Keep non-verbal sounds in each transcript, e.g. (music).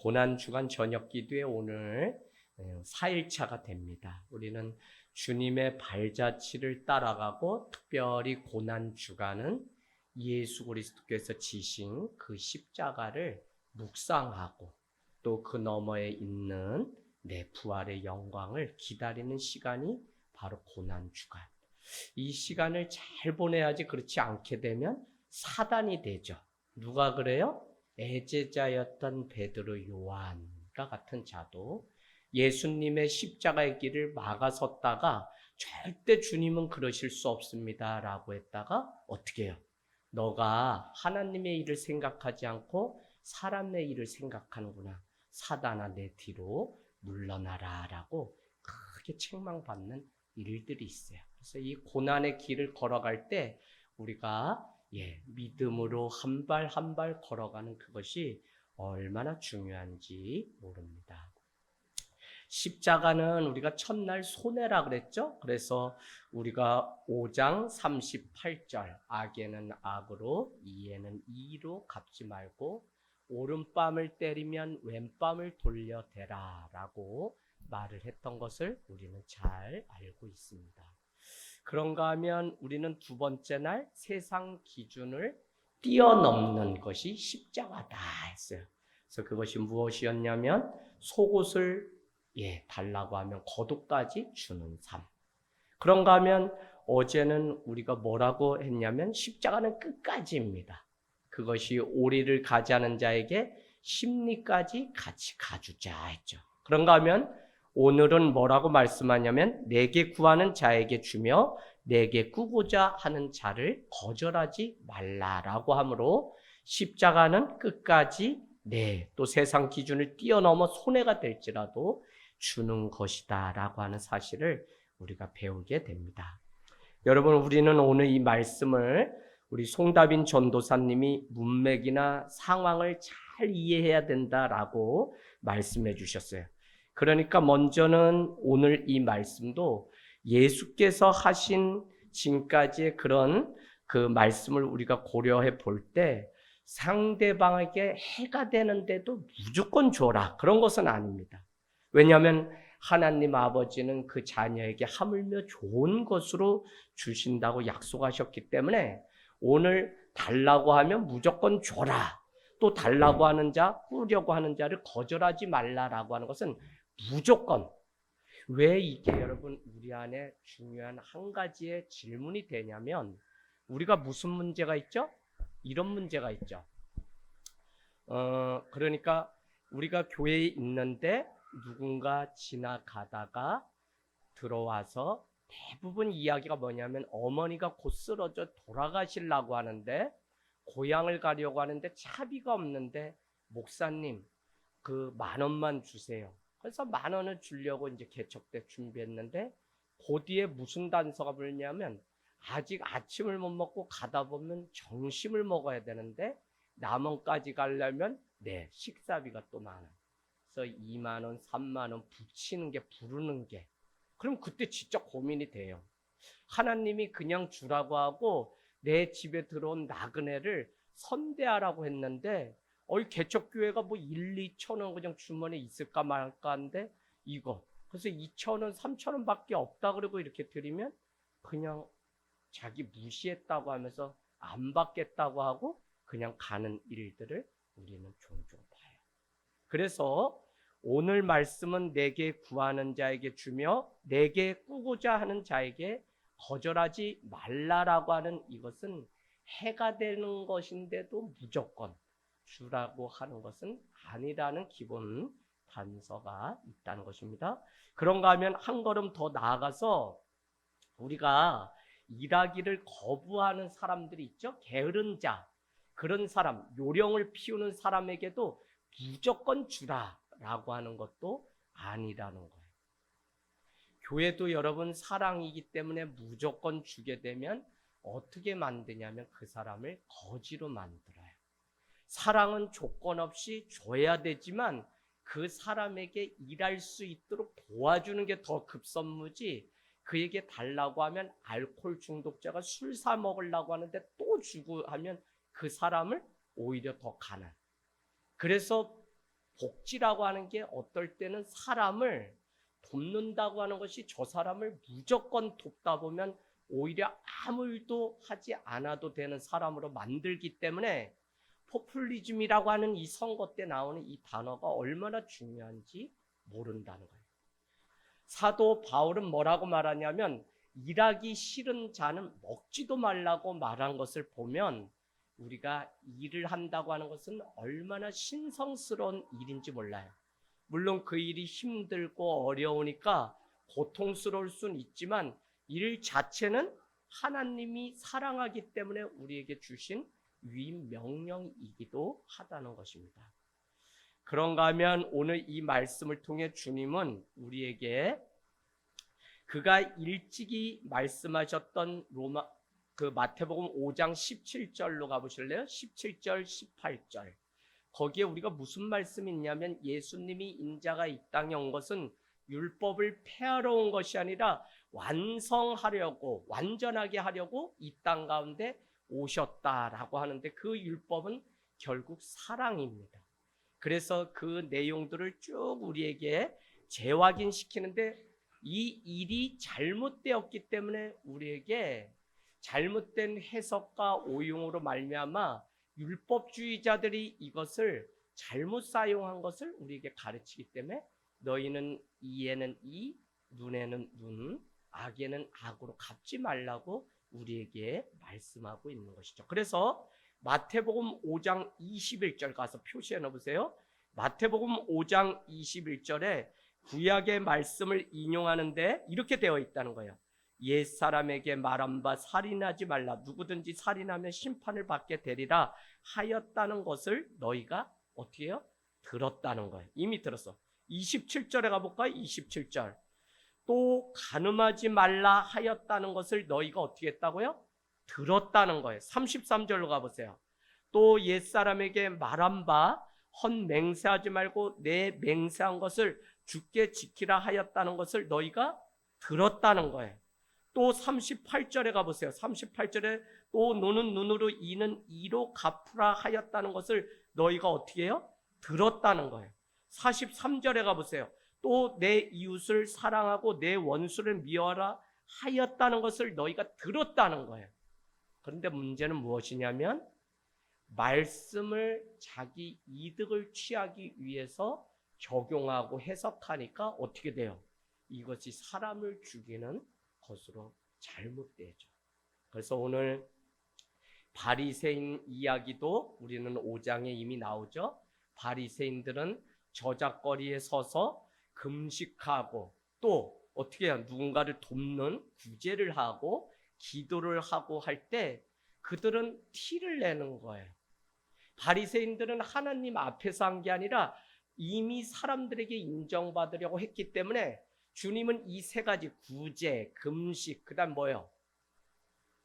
고난 주간 저녁 기도에 오늘 4일차가 됩니다. 우리는 주님의 발자취를 따라가고 특별히 고난 주간은 예수 그리스도께서 지신 그 십자가를 묵상하고 또 그 너머에 있는 내 부활의 영광을 기다리는 시간이 바로 고난 주간. 이 시간을 잘 보내야지 그렇지 않게 되면 사단이 되죠. 누가 그래요? 애제자였던 베드로 요한과 같은 자도 예수님의 십자가의 길을 막아섰다가 절대 주님은 그러실 수 없습니다 라고 했다가 어떻게 해요? 너가 하나님의 일을 생각하지 않고 사람의 일을 생각하는구나. 사단아 내 뒤로 물러나라 라고 크게 책망받는 일들이 있어요. 그래서 이 고난의 길을 걸어갈 때 우리가 예, 믿음으로 한 발 한 발 걸어가는 그것이 얼마나 중요한지 모릅니다. 십자가는 우리가 첫날 손해라 그랬죠? 그래서 우리가 5장 38절 악에는 악으로 이에는 이로 갚지 말고 오른밤을 때리면 왼밤을 돌려 대라 라고 말을 했던 것을 우리는 잘 알고 있습니다. 그런가 하면 우리는 두 번째 날 세상 기준을 뛰어넘는 것이 십자가다 했어요. 그래서 그것이 무엇이었냐면 속옷을 예, 달라고 하면 겉옷까지 주는 삶. 그런가 하면 어제는 우리가 뭐라고 했냐면 십자가는 끝까지입니다. 그것이 오리를 가지하는 자에게 심리까지 같이 가주자 했죠. 그런가 하면 오늘은 뭐라고 말씀하냐면 내게 구하는 자에게 주며 내게 꾸고자 하는 자를 거절하지 말라라고 하므로 십자가는 끝까지 네, 또 세상 기준을 뛰어넘어 손해가 될지라도 주는 것이다라고 하는 사실을 우리가 배우게 됩니다. 여러분 우리는 오늘 이 말씀을 우리 송다빈 전도사님이 문맥이나 상황을 잘 이해해야 된다라고 말씀해 주셨어요. 그러니까 먼저는 오늘 이 말씀도 예수께서 하신 지금까지의 그런 그 말씀을 우리가 고려해 볼 때 상대방에게 해가 되는데도 무조건 줘라. 그런 것은 아닙니다. 왜냐하면 하나님 아버지는 그 자녀에게 하물며 좋은 것으로 주신다고 약속하셨기 때문에 오늘 달라고 하면 무조건 줘라. 또 달라고 하는 자, 꾸려고 하는 자를 거절하지 말라라고 하는 것은 무조건. 왜 이게 여러분 우리 안에 중요한 한 가지의 질문이 되냐면 우리가 무슨 문제가 있죠? 이런 문제가 있죠. 어, 그러니까 우리가 교회에 있는데 누군가 지나가다가 들어와서 대부분 이야기가 뭐냐면 어머니가 곧 쓰러져 돌아가시려고 하는데 고향을 가려고 하는데 차비가 없는데 목사님 그 만 원만 주세요. 그래서 만 원을 주려고 이제 개척 때 준비했는데 그 뒤에 무슨 단서가 불냐면 아직 아침을 못 먹고 가다 보면 점심을 먹어야 되는데 남원까지 가려면 네 식사비가 또 많아. 그래서 2만 원, 3만 원 붙이는 게 부르는 게 그럼 그때 진짜 고민이 돼요. 하나님이 그냥 주라고 하고 내 집에 들어온 나그네를 선대하라고 했는데 어이 개척교회가 뭐 1, 2천 원 그냥 주머니에 있을까 말까 한데 이거 그래서 2천 원, 3천 원밖에 없다 그러고 이렇게 드리면 그냥 자기 무시했다고 하면서 안 받겠다고 하고 그냥 가는 일들을 우리는 종종 봐요. 그래서 오늘 말씀은 내게 구하는 자에게 주며 내게 꾸고자 하는 자에게 거절하지 말라라고 하는 이것은 해가 되는 것인데도 무조건 주라고 하는 것은 아니라는 기본 단서가 있다는 것입니다. 그런가 하면 한 걸음 더 나아가서 우리가 일하기를 거부하는 사람들이 있죠. 게으른 자. 그런 사람, 요령을 피우는 사람에게도 무조건 주라라고 하는 것도 아니라는 거예요. 교회도 여러분 사랑이기 때문에 무조건 주게 되면 어떻게 만드냐면 그 사람을 거지로 만들어요. 사랑은 조건 없이 줘야 되지만 그 사람에게 일할 수 있도록 도와주는 게 더 급선무지 그에게 달라고 하면 알코올 중독자가 술 사 먹으려고 하는데 또 주고 하면 그 사람을 오히려 더 가난. 그래서 복지라고 하는 게 어떨 때는 사람을 돕는다고 하는 것이 저 사람을 무조건 돕다 보면 오히려 아무 일도 하지 않아도 되는 사람으로 만들기 때문에 포퓰리즘이라고 하는 이 선거 때 나오는 이 단어가 얼마나 중요한지 모른다는 거예요. 사도 바울은 뭐라고 말하냐면 일하기 싫은 자는 먹지도 말라고 말한 것을 보면 우리가 일을 한다고 하는 것은 얼마나 신성스러운 일인지 몰라요. 물론 그 일이 힘들고 어려우니까 고통스러울 수는 있지만 일 자체는 하나님이 사랑하기 때문에 우리에게 주신 위임 명령이기도 하다는 것입니다. 그런가 하면 오늘 이 말씀을 통해 주님은 우리에게 그가 일찍이 말씀하셨던 로마 그 마태복음 5장 17절로 가보실래요? 17절, 18절. 거기에 우리가 무슨 말씀이 있냐면 예수님이 인자가 이 땅에 온 것은 율법을 폐하러 온 것이 아니라 완성하려고 완전하게 하려고 이 땅 가운데 오셨다라고 하는데 그 율법은 결국 사랑입니다. 그래서 그 내용들을 쭉 우리에게 재확인시키는데 이 일이 잘못되었기 때문에 우리에게 잘못된 해석과 오용으로 말미암아 율법주의자들이 이것을 잘못 사용한 것을 우리에게 가르치기 때문에 너희는 이에는 이 눈에는 눈 악에는 악으로 갚지 말라고 우리에게 말씀하고 있는 것이죠. 그래서 마태복음 5장 21절 가서 표시해 놓으세요. 마태복음 5장 21절에 구약의 말씀을 인용하는데 이렇게 되어 있다는 거예요. 옛 사람에게 말한 바 살인하지 말라 누구든지 살인하면 심판을 받게 되리라 하였다는 것을 너희가 어떻게 해요? 들었다는 거예요. 이미 들었어. 27절에 가볼까요? 27절. 또 간음하지 말라 하였다는 것을 너희가 어떻게 했다고요? 들었다는 거예요. 33절로 가보세요. 또 옛사람에게 말한 바 헛맹세하지 말고 내 맹세한 것을 죽게 지키라 하였다는 것을 너희가 들었다는 거예요. 또 38절에 가보세요. 38절에 또 노는 눈으로 이는 이로 갚으라 하였다는 것을 너희가 어떻게 해요? 들었다는 거예요. 43절에 가보세요. 또 내 이웃을 사랑하고 내 원수를 미워하라 하였다는 것을 너희가 들었다는 거예요. 그런데 문제는 무엇이냐면 말씀을 자기 이득을 취하기 위해서 적용하고 해석하니까 어떻게 돼요? 이것이 사람을 죽이는 것으로 잘못되죠. 그래서 오늘 바리새인 이야기도 우리는 5장에 이미 나오죠. 바리새인들은 저작거리에 서서 금식하고 또 어떻게 해요? 누군가를 돕는 구제를 하고 기도를 하고 할 때 그들은 티를 내는 거예요. 바리새인들은 하나님 앞에서 한 게 아니라 이미 사람들에게 인정받으려고 했기 때문에 주님은 이 세 가지 구제, 금식, 그다음 뭐요?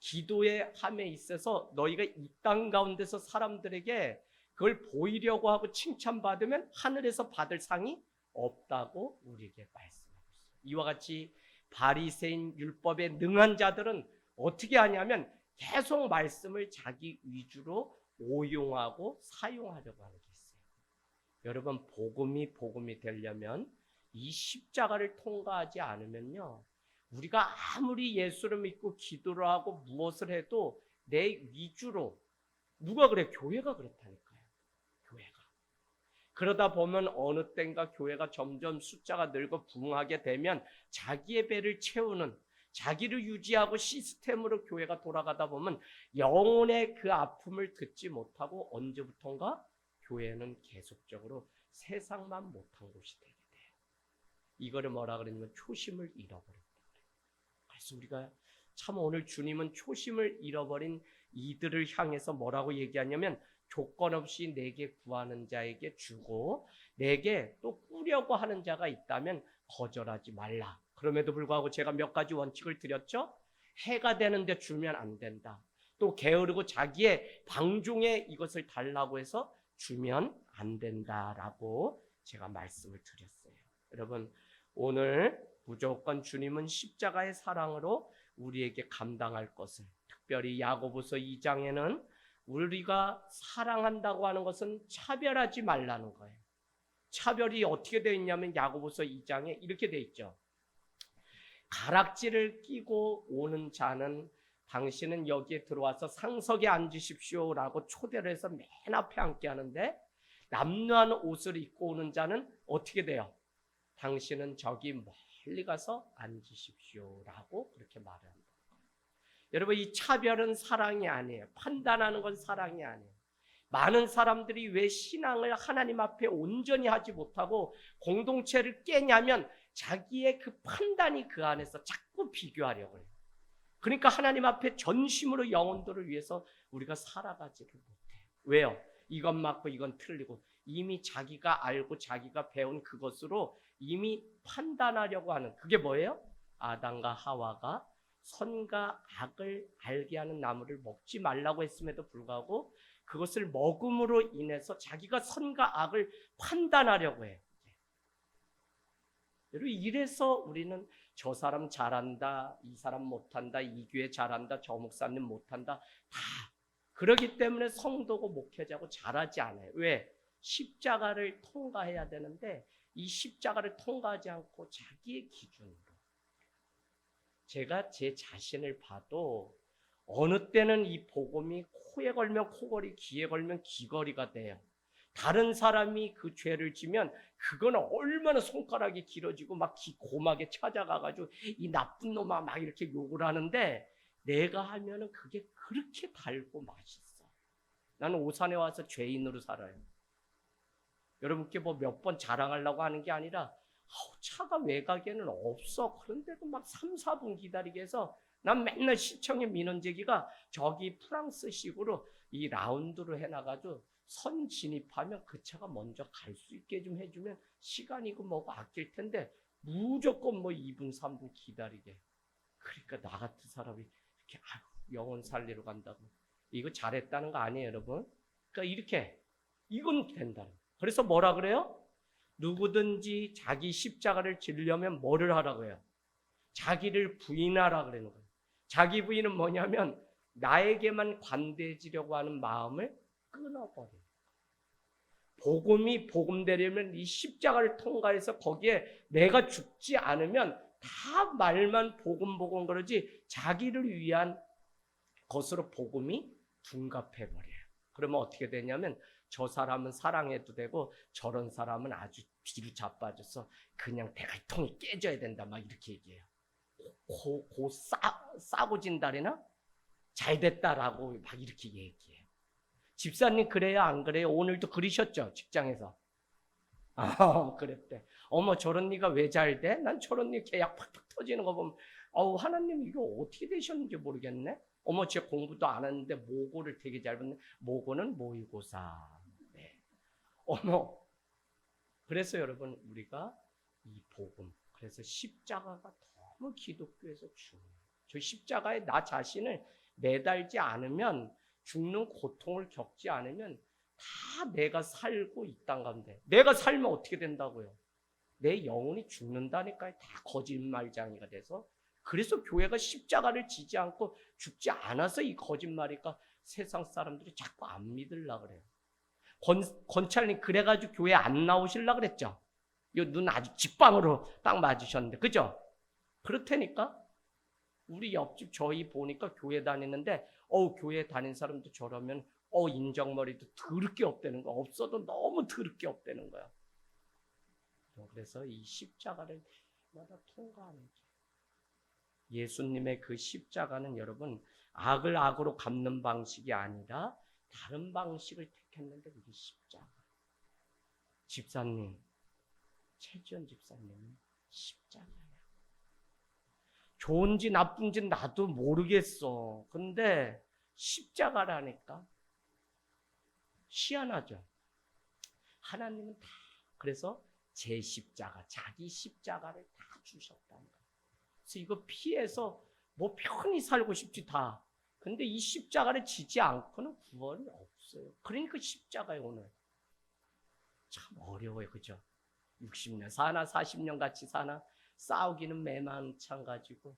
기도의 함에 있어서 너희가 이 땅 가운데서 사람들에게 그걸 보이려고 하고 칭찬받으면 하늘에서 받을 상이 없다고 우리에게 말씀하고 있어요. 이와 같이 바리새인 율법에 능한 자들은 어떻게 하냐면 계속 말씀을 자기 위주로 오용하고 사용하려고 하는 게 있어요. 여러분 복음이 복음이 되려면 이 십자가를 통과하지 않으면요. 우리가 아무리 예수를 믿고 기도를 하고 무엇을 해도 내 위주로 누가 그래? 교회가 그렇다니까요. 교회가. 그러다 보면 어느 땐가 교회가 점점 숫자가 늘고 부흥하게 되면 자기의 배를 채우는 자기를 유지하고 시스템으로 교회가 돌아가다 보면 영혼의 그 아픔을 듣지 못하고 언제부턴가 교회는 계속적으로 세상만 못한 곳이 되게 돼요. 이거를 뭐라 그러냐면 초심을 잃어버렸다. 그래서 우리가 참 오늘 주님은 초심을 잃어버린 이들을 향해서 뭐라고 얘기하냐면 조건 없이 내게 구하는 자에게 주고 내게 또 꾸려고 하는 자가 있다면 거절하지 말라. 그럼에도 불구하고 제가 몇 가지 원칙을 드렸죠. 해가 되는데 주면 안 된다. 또 게으르고 자기의 방종에 이것을 달라고 해서 주면 안 된다라고 제가 말씀을 드렸어요. 여러분 오늘 무조건 주님은 십자가의 사랑으로 우리에게 감당할 것을 특별히 야고보서 2장에는 우리가 사랑한다고 하는 것은 차별하지 말라는 거예요. 차별이 어떻게 되어 있냐면 야고보서 2장에 이렇게 되어 있죠. 가락지를 끼고 오는 자는 당신은 여기에 들어와서 상석에 앉으십시오라고 초대를 해서 맨 앞에 앉게 하는데 남루한 옷을 입고 오는 자는 어떻게 돼요? 당신은 저기 멀리 가서 앉으십시오라고 그렇게 말을 합니다. 여러분 이 차별은 사랑이 아니에요. 판단하는 건 사랑이 아니에요. 많은 사람들이 왜 신앙을 하나님 앞에 온전히 하지 못하고 공동체를 깨냐면 자기의 그 판단이 그 안에서 자꾸 비교하려고 해요. 그러니까 하나님 앞에 전심으로 영혼들을 위해서 우리가 살아가지를 못해요. 왜요? 이건 맞고 이건 틀리고 이미 자기가 알고 자기가 배운 그것으로 이미 판단하려고 하는 그게 뭐예요? 아담과 하와가 선과 악을 알게 하는 나무를 먹지 말라고 했음에도 불구하고 그것을 먹음으로 인해서 자기가 선과 악을 판단하려고 해요. 여러분 이래서 우리는 저 사람 잘한다, 이 사람 못한다, 이 교회 잘한다, 저 목사님 못한다 다 그러기 때문에 성도고 목회자고 잘하지 않아요. 왜? 십자가를 통과해야 되는데 이 십자가를 통과하지 않고 자기의 기준으로 제가 제 자신을 봐도 어느 때는 이 복음이 코에 걸면 코걸이, 귀에 걸면 귀걸이가 돼요. 다른 사람이 그 죄를 지면 그거는 얼마나 손가락이 길어지고 막기 고막에 찾아가가지고 이 나쁜 놈아 막 이렇게 욕을 하는데 내가 하면은 그게 그렇게 달고 맛있어. 나는 오산에 와서 죄인으로 살아요. 여러분께 뭐 몇 번 자랑하려고 하는 게 아니라 차가 외곽에는 없어. 그런데도 막 3, 4분 기다리게 해서 난 맨날 시청의 민원제기가 저기 프랑스식으로 이 라운드로 해놔가지고 선 진입하면 그 차가 먼저 갈 수 있게 좀 해주면 시간이고 뭐고 아낄 텐데 무조건 뭐 2분, 3분 기다리게. 그러니까 나 같은 사람이 이렇게 아유, 영혼 살리러 간다고. 이거 잘했다는 거 아니에요, 여러분? 그러니까 이렇게 이건 된다는 거예요. 그래서 뭐라 그래요? 누구든지 자기 십자가를 지려면 뭐를 하라고 해요? 자기를 부인하라 그러는 거예요. 자기 부인은 뭐냐면 나에게만 관대해지려고 하는 마음을 끊어버려요. 복음이 복음되려면 이 십자가를 통과해서 거기에 내가 죽지 않으면 다 말만 복음 복음 그러지 자기를 위한 것으로 복음이 둔갑해 버려요. 그러면 어떻게 되냐면 저 사람은 사랑해도 되고 저런 사람은 아주 뒤로 자빠져서 그냥 대갈통이 깨져야 된다 막 이렇게 얘기해요. 고, 고 싸, 싸고 진다리나 잘 됐다라고 막 이렇게 얘기해요. 집사님 그래요 안 그래요? 오늘도 그러셨죠 직장에서. 아 (laughs) 그랬대. 어머 저런 니가 왜 잘 돼? 난 저런 니 계약 팍팍 터지는 거 보면 어우 하나님 이거 어떻게 되셨는지 모르겠네. 어머 제 공부도 안 했는데 모고를 되게 잘 봤네. 모고는 모의고사. 네. 어머 그래서 여러분 우리가 이 복음 그래서 십자가가 너무 기독교에서 중요해요. 저 십자가에 나 자신을 매달지 않으면 죽는 고통을 겪지 않으면 다 내가 살고 이땅 가운데 내가 살면 어떻게 된다고요? 내 영혼이 죽는다니까요. 다 거짓말장이가 돼서 그래서 교회가 십자가를 지지 않고 죽지 않아서 이 거짓말이니까 세상 사람들이 자꾸 안 믿으려 그래요. 권, 권찰님 그래가지고 교회 안 나오실라 그랬죠. 이 눈 아주 직방으로 딱 맞으셨는데 그죠? 그렇다니까 우리 옆집 저희 보니까 교회 다니는데 어 교회 다닌 사람도 저러면 어 인정머리도 더럽게 없다는 거 없어도 너무 더럽게 없다는 거야. 그래서 이 십자가를 마다 통과하는 게 예수님의 그 십자가는 여러분 악을 악으로 갚는 방식이 아니라 다른 방식을 택했는데 그게 십자가. 집사님, 최지원 집사님 십자가야. 좋은지 나쁜지 나도 모르겠어. 근데 십자가라니까 희한하죠. 하나님은 다 그래서 제 십자가, 자기 십자가를 다 주셨다는 거예요. 그래서 이거 피해서 뭐 편히 살고 싶지 다. 근데 이 십자가를 지지 않고는 구원이 없어요. 그러니까 십자가에 오늘 참 어려워요. 그죠? 60년 사나 40년 같이 사나 싸우기는 매만찬 가지고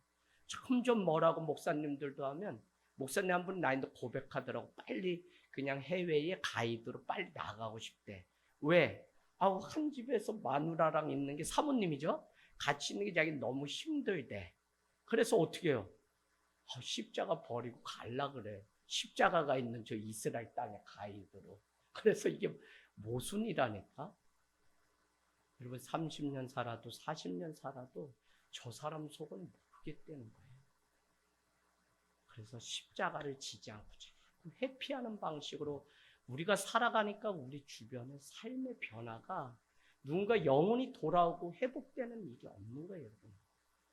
점점 뭐라고 목사님들도 하면 목사님 한 분 나인데 고백하더라고 빨리 그냥 해외에 가이드로 빨리 나가고 싶대. 왜? 아우 한 집에서 마누라랑 있는 게 사모님이죠. 같이 있는 게 자기 너무 힘들대. 그래서 어떻게 해요? 아, 십자가 버리고 갈라 그래. 십자가가 있는 저 이스라엘 땅에 가이드로. 그래서 이게 모순이라니까. 여러분 30년 살아도 40년 살아도 저 사람 속은 모르겠다는 거예요. 그래서 십자가를 지지 않고 자꾸 회피하는 방식으로 우리가 살아가니까 우리 주변의 삶의 변화가 누군가 영혼이 돌아오고 회복되는 일이 없는 거예요, 여러분.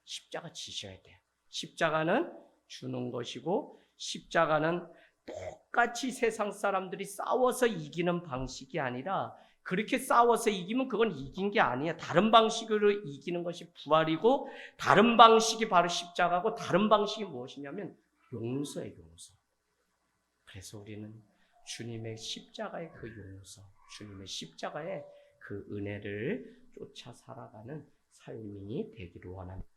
십자가 지셔야 돼요. 십자가는 주는 것이고 십자가는 똑같이 세상 사람들이 싸워서 이기는 방식이 아니라 그렇게 싸워서 이기면 그건 이긴 게 아니야. 다른 방식으로 이기는 것이 부활이고 다른 방식이 바로 십자가고 다른 방식이 무엇이냐면 용서예요, 용서. 그래서 우리는 주님의 십자가의 그 용서, 주님의 십자가의 그 은혜를 쫓아 살아가는 삶이 되기를 원합니다.